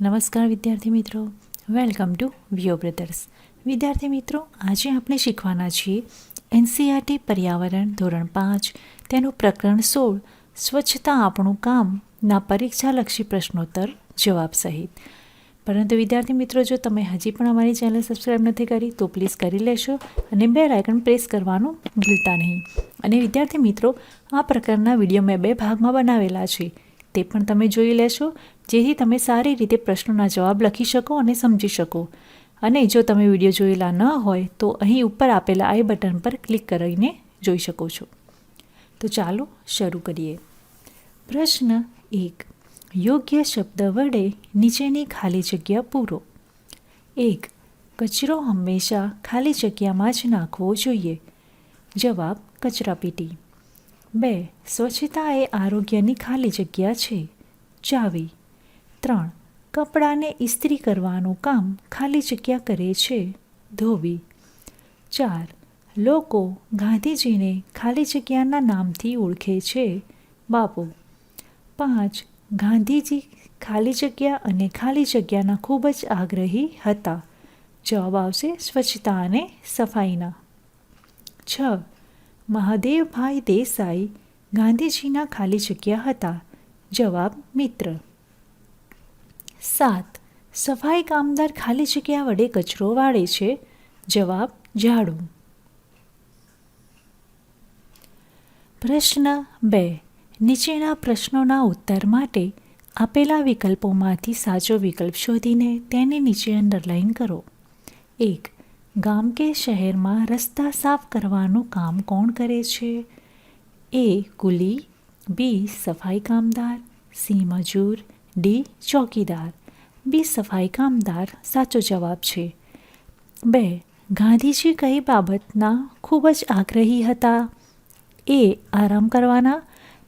નમસ્કાર વિદ્યાર્થી મિત્રો. વેલકમ ટુ વિયો બ્રધર્સ વિદ્યાર્થી મિત્રો, આજે આપણે શીખવાના છીએ એનસીઆરટી પર્યાવરણ ધોરણ પાંચ. તેનું પ્રકરણ સોળ, સ્વચ્છતા આપણું કામના પરીક્ષાલક્ષી પ્રશ્નોત્તર જવાબ સહિત. પરંતુ વિદ્યાર્થી મિત્રો, જો તમે હજી પણ અમારી ચેનલ સબસ્ક્રાઈબ નથી કરી, તો પ્લીઝ કરી લેશો અને બે આઇકન પ્રેસ કરવાનું ભૂલતા નહીં. અને વિદ્યાર્થી મિત્રો, આ પ્રકારના વીડિયો મેં બે ભાગમાં બનાવેલા છે. તે પણ તમે જોઈ લેશો. જેથી તમે સારી રીતે પ્રશ્નોના જવાબ લખી શકો અને સમજી શકો. અને જો તમે વીડિયો જોયેલા ન હોય, તો અહીં ઉપર આપેલા આઈ બટન પર ક્લિક કરીને જોઈ શકો છો. તો ચાલો શરૂ કરીએ. પ્રશ્ન એક. યોગ્ય શબ્દ વડે નીચેની ખાલી જગ્યા પૂરો. એક. કચરો હંમેશા ખાલી જગ્યામાં જ નાખવો જોઈએ. જવાબ કચરાપેટી બે. સ્વચ્છતા એ આરોગ્યની ખાલી જગ્યા છે. ચાવી. ત્રણ કપડાને ઇસ્ત્રી કરવાનું કામ ખાલી જગ્યા કરે છે ધોબી. ચાર લોકો ગાંધીજીને ખાલી જગ્યાના નામથી ઓળખે છે બાપુ. પાંચ ગાંધીજી ખાલી જગ્યા અને ખાલી જગ્યાના ખૂબ જ આગ્રહી હતા. જવાબ આવશે સ્વચ્છતા અને સફાઈના. છ મહાદેવભાઈ દેસાઈ ગાંધીજીના ખાલી જગ્યા હતા. જવાબ મિત્ર. સાત. સફાઈ કામદાર ખાલી જગ્યા વડે કચરો વાળે છે? જવાબ, ઝાડુ. પ્રશ્ન બે. નીચેના પ્રશ્નોના ઉત્તર માટે આપેલા વિકલ્પોમાંથી સાચો વિકલ્પ શોધીને તેને નીચે અંડરલાઇન કરો. એક. ગામ કે શહેરમાં રસ્તા સાફ કરવાનું કામ કોણ કરે છે? એ. કુલી. બી. સફાઈ કામદાર. સી. મજૂર. ડી ચોકીદાર, બી સફાઈ કામદાર, સાચો જવાબ છે. બે, ગાંધીજી કઈ બાબતના ખૂબ જ આગ્રહી હતા? એ, આરામ કરવાના.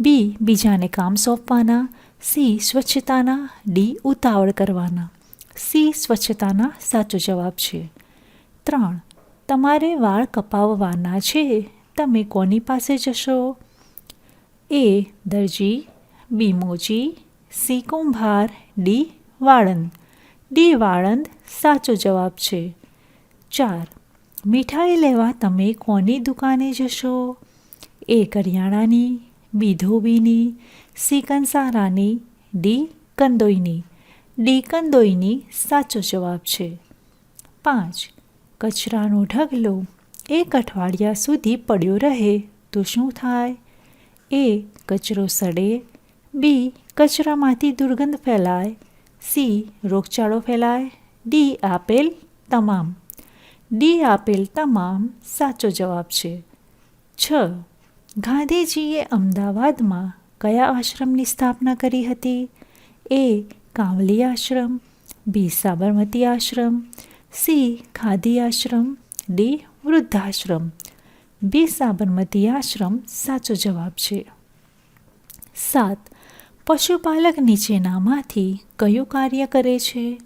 બી, બીજાને કામ સોંપવાના. સી, સ્વચ્છતાના. ડી, ઉતાવળ કરવાના. સી, સ્વચ્છતાના સાચો જવાબ છે. ત્રણ, તમારે વાળ કપાવવાના છે. તમે કોની પાસે જશો? એ, દરજી, બી, મોજી સી કુંભાર ડી વાળંદ. ડી વાળંદ સાચો જવાબ છે. ચાર. મીઠાઈ લેવા તમે કોની દુકાને જશો? એ કરિયાણાની બી ધોબીની સી કંસારાની ડી કંદોઈની. ડી કંદોઈની સાચો જવાબ છે. પાંચ. કચરાનો ઢગલો એક અઠવાડિયા સુધી પડ્યો રહે તો શું થાય? એ કચરો સડે બી કચરામાંથી દુર્ગંધ ફેલાય. સી રોગચાળો ફેલાય. ડી આપેલ તમામ. ડી આપેલ તમામ સાચો જવાબ છે. છ, ગાંધીજીએ અમદાવાદમાં કયા આશ્રમની સ્થાપના કરી હતી? A કાંવલી Ashram. B Sabarmati Ashram. C khadi Ashram. D વૃદ્ધાશ્રમ. બી સાબરમતી આશ્રમ સાચો જવાબ છે. સાત પશુપાલક નીચેનામાંથી કયું કાર્ય કરે છે?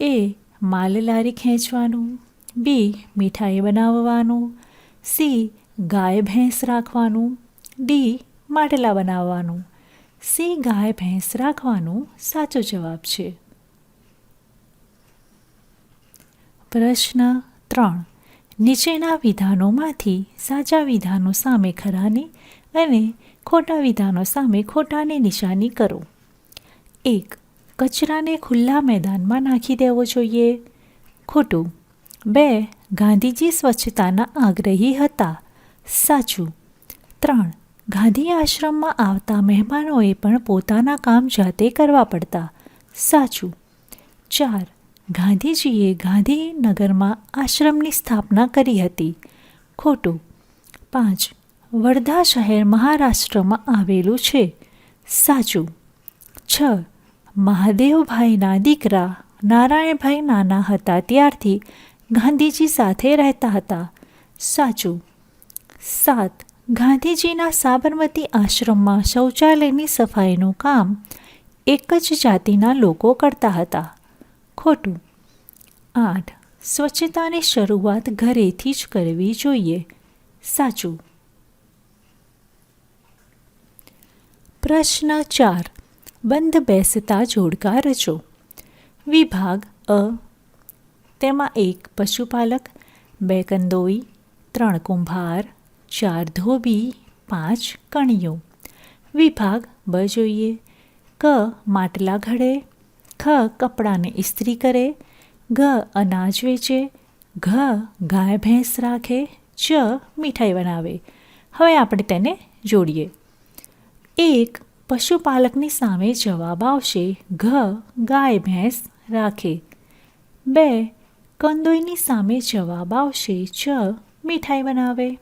એ માલ લારી ખેંચવાનું. બી, મીઠાઈ બનાવવાનું. સી, ગાય ભેંસ રાખવાનું. ડી, માટલા બનાવવાનું. સી, ગાય ભેંસ રાખવાનું સાચો જવાબ છે. પ્રશ્ન ત્રણ. નીચેના વિધાનોમાંથી સાચા વિધાનો સામે ખરાની અને ખોટા વિધાનો સામે ખોટાની નિશાની કરો. એક, કચરાને ખુલ્લા મેદાનમાં નાખી દેવો જોઈએ. ખોટું. બે, ગાંધીજી સ્વચ્છતાના આગ્રહી હતા. સાચું. ત્રણ, ગાંધી આશ્રમમાં આવતા મહેમાનોએ પણ પોતાના કામ જાતે કરવા પડતા. સાચું. ચાર, ગાંધીજીએ ગાંધીનગરમાં આશ્રમની સ્થાપના કરી હતી. ખોટું. પાંચ વર્ધા શહેર મહારાષ્ટ્રમાં આવેલું છે. સાચું. છ. મહાદેવભાઈના દીકરા નારાયણભાઈ નાના હતા ત્યારથી ગાંધીજી સાથે રહેતા હતા. સાચું. સાત. ગાંધીજીના સાબરમતી આશ્રમમાં શૌચાલયની સફાઈનું કામ એક જ જાતિના લોકો કરતા હતા. ખોટું. આઠ. સ્વચ્છતાની શરૂઆત ઘરેથી જ કરવી જોઈએ. સાચું. પ્રશ્ન ચાર. બંધ બેસતા જોડકા રચો. વિભાગ અ. તેમાં એક પશુપાલક, બે કંદોઈ, ત્રણ કુંભાર, ચાર ધોબી, પાંચ કણિયો વિભાગ બ જોઈએ. ક માટલા ઘડે. ખ કપડાને ઇસ્ત્રી કરે. ગ અનાજ વેચે. ઘ ગાય ભેંસ રાખે. ચ મીઠાઈ બનાવે. હવે આપણે તેને જોડીએ. એક પશુપાલકની સામે જવાબ આવશે, ઘ, ગાય, ભેંસ, રાખે. બે, કંદોઈની સામે જવાબ આવશે ચ મીઠાઈ બનાવે.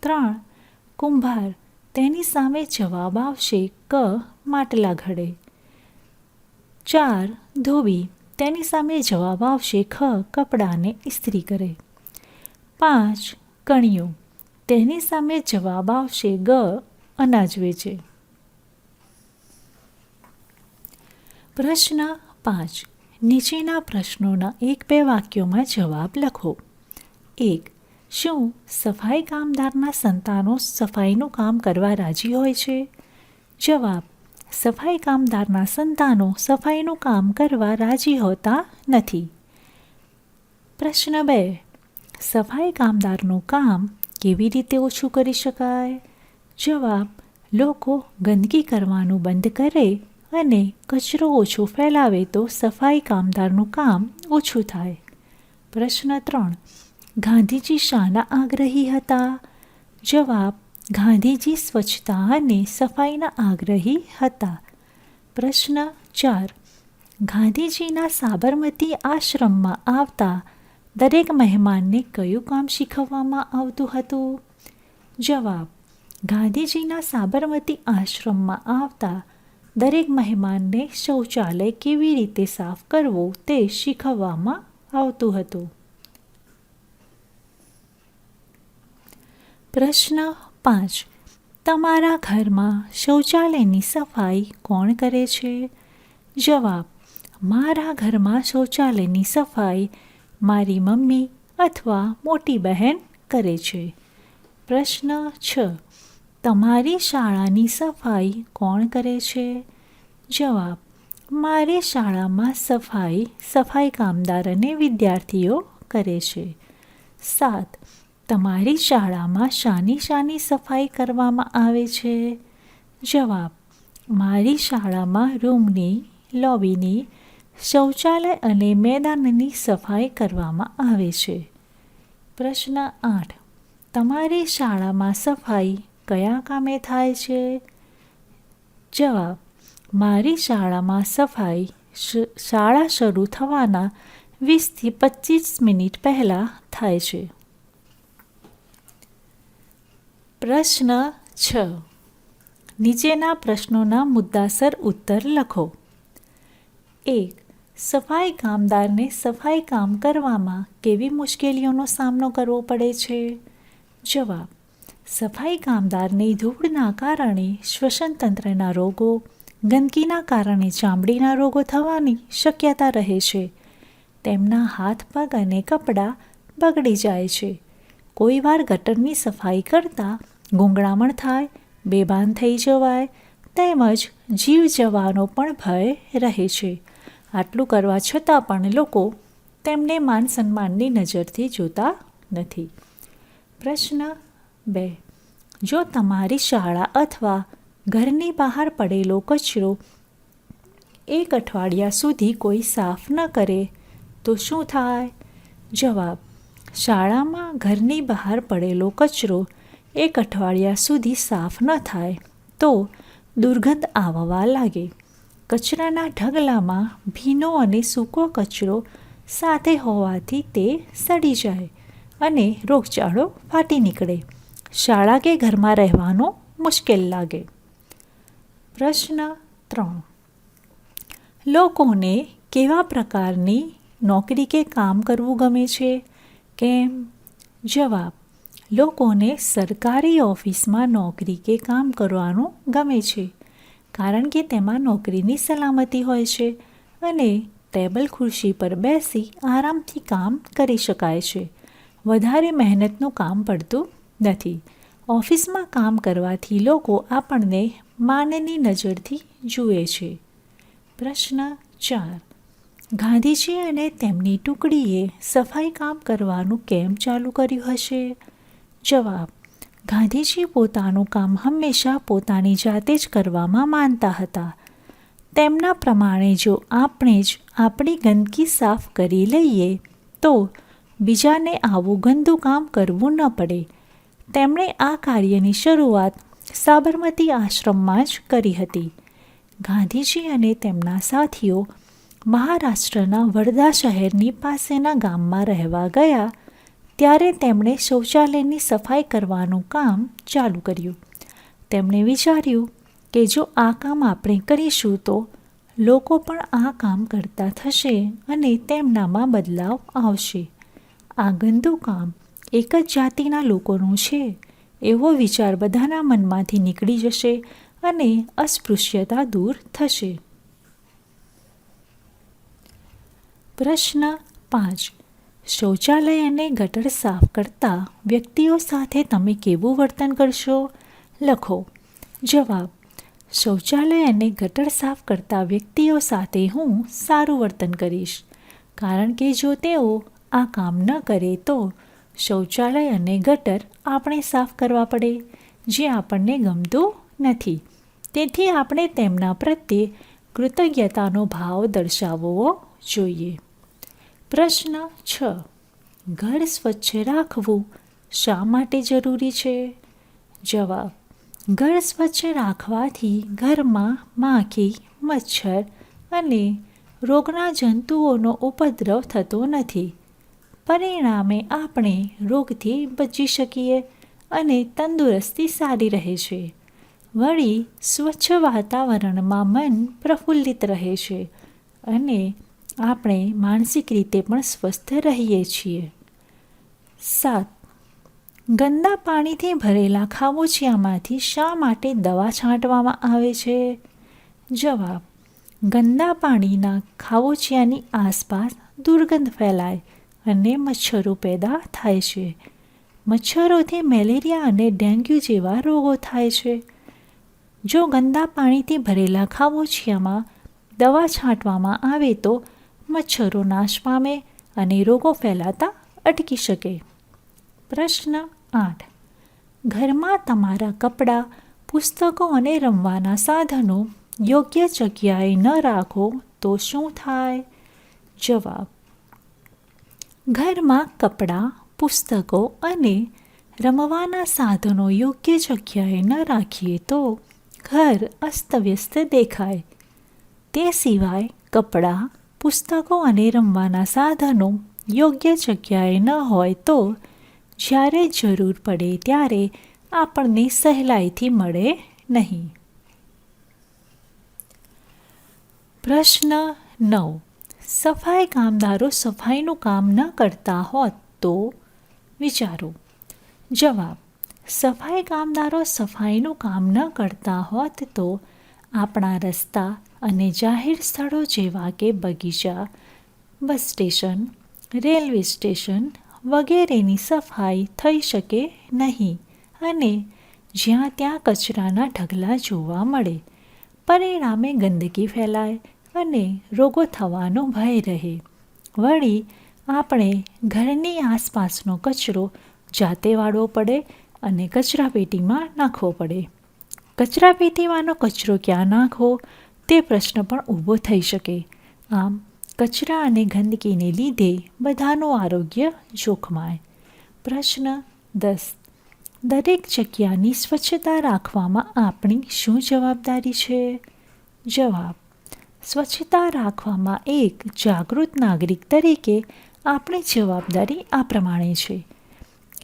ત્રણ, કુંભાર, તેની સામે જવાબ આવશે, ક, માટલા ઘડે. ચાર, ધોબી, તેની સામે જવાબ આવશે, ખ, કપડાને ઇસ્ત્રી કરે. પાંચ, કણિયો, તેની સામે જવાબ આવશે, ગ અનાજ વેચે. પ્રશ્ન પાંચ. નીચેના પ્રશ્નોના એક બે વાક્યોમાં જવાબ લખો. એક. શું સફાઈ કામદારના સંતાનો સફાઈનું કામ કરવા રાજી હોય છે? જવાબ. સફાઈ કામદારના સંતાનો સફાઈનું કામ કરવા રાજી હોતા નથી. પ્રશ્ન બે. સફાઈ કામદારનું કામ કેવી રીતે ઓછું કરી શકાય? જવાબ, લોકો ગંદકી કરવાનું બંધ કરે અને કચરો ઓછો ફેલાવે તો સફાઈ કામદારનું કામ ઓછું થાય. પ્રશ્ન ત્રણ, ગાંધીજી શાના આગ્રહી હતા? જવાબ, ગાંધીજી સ્વચ્છતા અને સફાઈના આગ્રહી હતા. પ્રશ્ન ચાર, ગાંધીજીના સાબરમતી આશ્રમમાં આવતા દરેક મહેમાનને કયું કામ શીખવવામાં આવતું હતું? જવાબ ગાંધીજીના સાબરમતી આશ્રમમાં આવતા દરેક મહેમાનને શૌચાલય કેવી રીતે સાફ કરવું તે શીખવવામાં આવતું હતું. પ્રશ્ન પાંચ. તમારા ઘરમાં શૌચાલયની સફાઈ કોણ કરે છે? જવાબ. મારા ઘરમાં શૌચાલયની સફાઈ મારી મમ્મી અથવા મોટી બહેન કરે છે. પ્રશ્ન છ. તમારી શાળાની સફાઈ કોણ કરે છે? જવાબ, મારી શાળામાં સફાઈ સફાઈ કામદાર અને વિદ્યાર્થીઓ કરે છે. સાત, તમારી શાળામાં શાની શાની સફાઈ કરવામાં આવે છે? જવાબ, મારી શાળામાં રૂમની, લોબીની, શૌચાલય અને મેદાનની સફાઈ કરવામાં આવે છે. પ્રશ્ન આઠ, તમારી શાળામાં સફાઈ કયા કામે થાય છે? જવાબ, મારી શાળામાં સફાઈ શાળા શરૂ થવાના વીસથી પચીસ મિનિટ પહેલાં થાય છે. પ્રશ્ન છ. નીચેના પ્રશ્નોના મુદ્દાસર ઉત્તર લખો. એક, સફાઈ કામદારને સફાઈ કામ કરવામાં કેવી મુશ્કેલીઓનો સામનો કરવો પડે છે? જવાબ સફાઈ કામદારની ધૂળના કારણે શ્વસનતંત્રના રોગો, ગંદકીના કારણે ચામડીના રોગો થવાની શક્યતા રહે છે. તેમના હાથ પગ અને કપડાં બગડી જાય છે. કોઈ વાર ગટરની સફાઈ કરતાં ગુંગળામણ થાય, બેભાન થઈ જવાય, તેમજ જીવ જવાનો પણ ભય રહે છે. આટલું કરવા છતાં પણ લોકો તેમને માન સન્માનની નજરથી જોતા નથી. પ્રશ્ન બે જો તમારી શાળા અથવા ઘરની બહાર પડેલો કચરો એક અઠવાડિયા સુધી કોઈ સાફ ન કરે, તો શું થાય? જવાબ, શાળામાં ઘરની બહાર પડેલો કચરો એક અઠવાડિયા સુધી સાફ ન થાય, તો દુર્ગંધ આવવા લાગે. કચરાના ઢગલામાં ભીનો અને સૂકો કચરો સાથે હોવાથી તે સડી જાય અને રોગચાળો ફાટી નીકળે. શાળા કે ઘરમાં રહેવાનું મુશ્કેલ લાગે. પ્રશ્ન ત્રણ. લોકોને કેવા પ્રકારની નોકરી કે કામ કરવું ગમે છે? કેમ? જવાબ. લોકોને સરકારી ઓફિસમાં નોકરી કે કામ કરવાનું ગમે છે, કારણ કે તેમાં નોકરીની સલામતી હોય છે અને ટેબલ ખુરશી પર બેસી આરામથી કામ કરી શકાય છે. વધારે મહેનતનું કામ પડતું નથી. ઓફિસમાં કામ કરવાથી લોકો આપણને માનની નજરથી જુએ છે. પ્રશ્ન ચાર. ગાંધીજી અને તેમની ટુકડીએ સફાઈ કામ કરવાનું કેમ ચાલુ કર્યું હશે? જવાબ. ગાંધીજી પોતાનું કામ હંમેશા પોતાની જાતે જ કરવામાં માનતા હતા. તેમના પ્રમાણે જો આપણે જ આપણી ગંદકી સાફ કરી લઈએ, તો બીજાને આવું ગંદુ કામ કરવું ન પડે. તેમણે આ કાર્યની શરૂઆત સાબરમતી આશ્રમમાં જ કરી હતી. ગાંધીજી અને તેમના સાથીઓ મહારાષ્ટ્રના વડદા શહેરની પાસેના ગામમાં રહેવા ગયા, ત્યારે તેમણે શૌચાલયની સફાઈ કરવાનું કામ ચાલુ કર્યું. તેમણે વિચાર્યું કે જો આ કામ આપણે કરીશું તો લોકો પણ આ કામ કરતા થશે અને તેમનામાં બદલાવ આવશે. આ ગંદુ કામ એક જ જાતિના લોકોનું છે. એવો વિચાર બધાના મનમાંથી નીકળી જશે અને અસ્પૃશ્યતા દૂર થશે. પ્રશ્ન પાંચ. શૌચાલય અને ગટર સાફ કરતા વ્યક્તિઓ સાથે તમે કેવું વર્તન કરશો? લખો. જવાબ. શૌચાલય અને ગટર સાફ કરતા વ્યક્તિઓ સાથે હું સારું વર્તન કરીશ. કારણ કે જો તેઓ આ કામ ન કરે તો શૌચાલય અને ગટર આપણે સાફ કરવા પડે, જે આપણને ગમતું નથી. તેથી આપણે તેમના પ્રત્યે કૃતજ્ઞતાનો ભાવ દર્શાવવો જોઈએ. પ્રશ્ન છ. ઘર સ્વચ્છ રાખવું શા માટે જરૂરી છે? જવાબ. ઘર સ્વચ્છ રાખવાથી ઘરમાં માખી, મચ્છર અને રોગના જંતુઓનો ઉપદ્રવ થતો નથી. પરિણામે આપણે રોગથી બચી શકીએ અને તંદુરસ્તી સારી રહે છે. વળી સ્વચ્છ વાતાવરણમાં મન પ્રફુલ્લિત રહે છે અને આપણે માનસિક રીતે પણ સ્વસ્થ રહીએ છીએ. સાત, ગંદા પાણીથી ભરેલા ખાબોચિયામાંથી શા માટે દવા છાંટવામાં આવે છે? જવાબ, ગંદા પાણીના ખાબોચિયાની આસપાસ દુર્ગંધ ફેલાય અને મચ્છરો પેદા થાય છે. મચ્છરોથી મેલેરિયા અને ડેન્ગ્યુ જેવા રોગો થાય છે. જો ગંદા પાણીથી ભરેલા ખાબોચિયામાં દવા છાંટવામાં આવે તો મચ્છરો નાશ પામે અને રોગો ફેલાતા અટકી શકે. પ્રશ્ન આઠ. ઘરમાં તમારા કપડાં, પુસ્તકો અને રમવાના સાધનો યોગ્ય જગ્યાએ ન રાખો તો શું થાય? જવાબ. ઘરમાં કપડાં, પુસ્તકો અને રમવાના સાધનો યોગ્ય જગ્યાએ ન રાખીએ તો ઘર અસ્તવ્યસ્ત દેખાય. તે સિવાય કપડાં, પુસ્તકો અને રમવાના સાધનો યોગ્ય જગ્યાએ ન હોય તો જ્યારે જરૂર પડે ત્યારે આપણને સહેલાઈથી મળે નહીં. પ્રશ્ન નવ. સફાઈ કામદારો સફાઈનું કામ ન કરતા હોત તો? વિચારો. જવાબ. સફાઈ કામદારો સફાઈનું કામ ન કરતા હોત તો આપણા રસ્તા અને જાહેર સ્થળો જેવા કે બગીચા, બસ સ્ટેશન, રેલવે સ્ટેશન વગેરેની સફાઈ થઈ શકે નહીં અને જ્યાં ત્યાં કચરાના ઢગલા જોવા મળે. પરિણામે ગંદકી ફેલાય અને રોગો થવાનો ભય રહે. વળી આપણે ઘરની આસપાસનો કચરો જાતે વાળવો પડે અને કચરાપેટીમાં નાખવો પડે. કચરાપેટીમાંનો કચરો ક્યાં નાખવો? તે પ્રશ્ન પણ ઊભો થઈ શકે. આમ, કચરા અને ગંદકીને લીધે બધાનું આરોગ્ય જોખમાય. પ્રશ્ન દસ. દરેક જગ્યાની સ્વચ્છતા રાખવામાં આપણી શું જવાબદારી છે? જવાબ. સ્વચ્છતા રાખવામાં એક જાગૃત નાગરિક તરીકે આપણી જવાબદારી આ પ્રમાણે છે.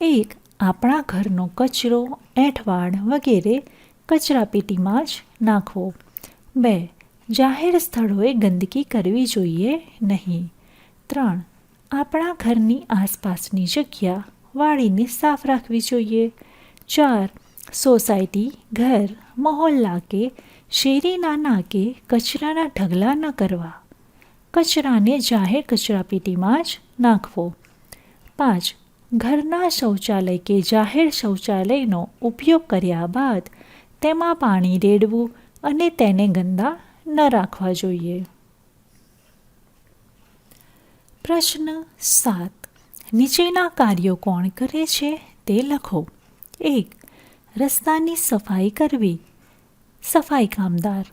એક, આપણા ઘરનો કચરો એઠવાડ વગેરે કચરાપેટીમાં જ નાખવો. બે, જાહેર સ્થળોએ ગંદકી કરવી જોઈએ નહીં. ત્રણ, આપણા ઘરની આસપાસની જગ્યા વાળીને સાફ રાખવી જોઈએ. ચાર, સોસાયટી, ઘર, મહોલ્લા કે શેરીના નાકે કચરાના ઢગલા ન કરવા. કચરાને જાહેર કચરાપેટીમાં જ નાખવો. પાંચ, ઘરના શૌચાલય કે જાહેર શૌચાલયનો ઉપયોગ કર્યા બાદ તેમાં પાણી રેડવું અને તેને ગંદા ન રાખવા જોઈએ. પ્રશ્ન સાત, નીચેના કાર્યો કોણ કરે છે તે લખો. એક, રસ્તાની સફાઈ કરવી. સફાઈ કામદાર.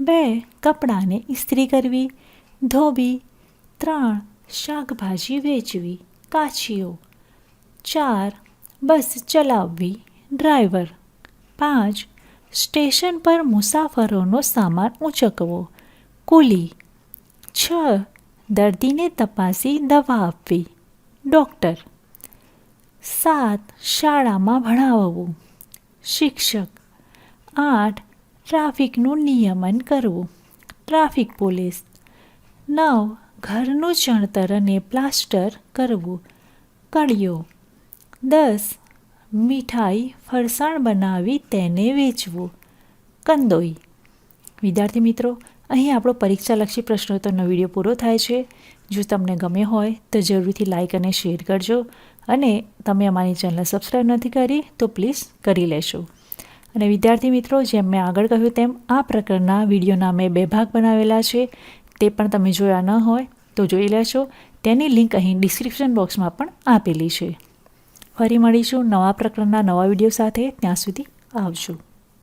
બે, કપડાને ઇસ્ત્રી કરવી. ધોબી ત્રણ, શાકભાજી વેચવી. કાછીઓ ચાર, બસ ચલાવવી. ડ્રાઈવર. પાંચ, સ્ટેશન પર મુસાફરોનો સામાન ઊંચકવો કુલી. છ, દર્દીને તપાસી દવા આપવી. ડૉક્ટર. સાત, શાળામાં ભણાવવું. શિક્ષક. આઠ ટ્રાફિકનું નિયમન કરવું. Traffic police. નવ, ઘરનું ચણતર અને પ્લાસ્ટર કરવું. કળીઓ. દસ, મીઠાઈ ફરસાણ બનાવી તેને વેચવું. કંદોઈ. વિદ્યાર્થી મિત્રો, અહીં આપણો પરીક્ષાલક્ષી પ્રશ્નોત્તરનો વીડિયો પૂરો થાય છે. જો તમને ગમે હોય, તો જરૂરથી લાઇક અને શેર કરજો. અને તમે અમારી ચેનલ સબસ્ક્રાઈબ નથી કરી, તો પ્લીઝ કરી લેશો. અને વિદ્યાર્થી મિત્રો, જેમ મેં આગળ કહ્યું તેમ, આ પ્રકારના વિડીયોના મેં બે ભાગ બનાવેલા છે. તે પણ તમે જોયા ન હોય તો જોઈ લેશો. તેની લિંક અહીં ડિસ્ક્રિપ્શન બોક્સમાં પણ આપેલી છે. ફરી મળીશું નવા પ્રકરણના નવા વીડિયો સાથે. ત્યાં સુધી આવજો.